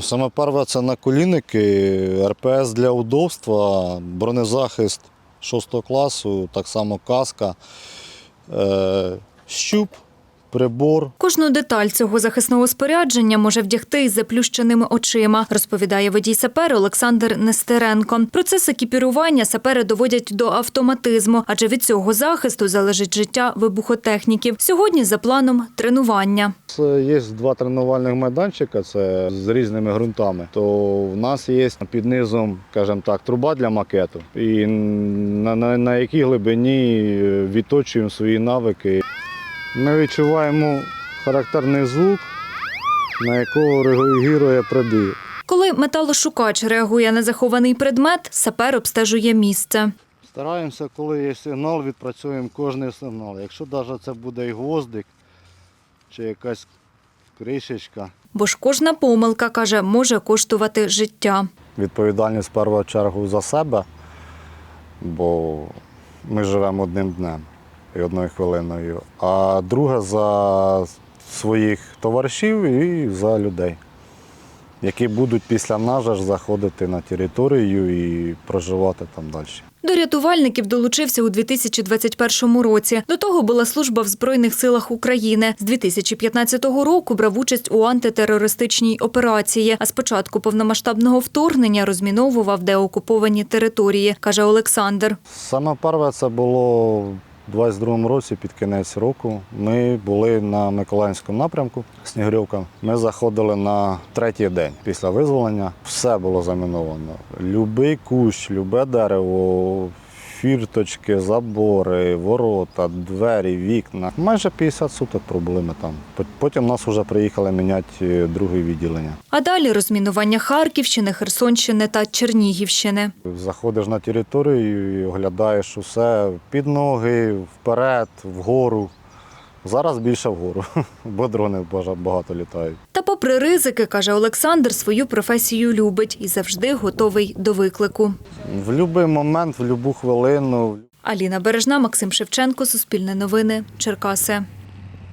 Саме перше це наколінники, РПС для удобства, бронезахист 6 класу, так само каска, е, щуп, прибор. Кожну деталь цього захисного спорядження може вдягти із заплющеними очима, розповідає водій сапер Олександр Нестеренко. Процес екіпірування сапери доводять до автоматизму, адже від цього захисту залежить життя вибухотехніків. Сьогодні за планом тренування. Є два тренувальних майданчика, це з різними ґрунтами. То в нас є під низом, скажімо так, труба для макету. І на, на, на якій глибині відточуємо свої навики. Ми відчуваємо характерний звук, на якого реагує прибій. Коли металошукач реагує на захований предмет, сапер обстежує місце. Стараємося, коли є сигнал, відпрацьовуємо кожний сигнал. Якщо навіть це буде і гвоздик чи якась кришечка. Бо ж кожна помилка, каже, може коштувати життя. Відповідальність в першу чергу за себе, бо ми живемо одним днем і одною хвилиною. А друге за своїх товаришів і за людей, які будуть після нас ж заходити на територію і проживати там далі. До рятувальників долучився у 2021 році. До того була служба в Збройних силах України. З 2015 року брав участь у антитерористичній операції. А з початку повномасштабного вторгнення розміновував деокуповані території, каже Олександр. Саме перше це було у 22-му році, під кінець року. Ми були на Миколаївському напрямку Снігурівка. Ми заходили на третій день після визволення. Все було заміновано. Любий кущ, любе дерево, фірточки, забори, ворота, двері, вікна. Майже 50 суток пробули там. Потім нас вже приїхали міняти е, друге відділення. А далі розмінування Харківщини, Херсонщини та Чернігівщини. Заходиш на територію і оглядаєш усе під ноги, вперед, вгору. Зараз більше вгору, бо дрони багато літають. Та попри ризики, каже Олександр, свою професію любить і завжди готовий до виклику. В будь-який момент, в будь-яку хвилину. Аліна Бережна, Максим Шевченко, Суспільне новини, Черкаси.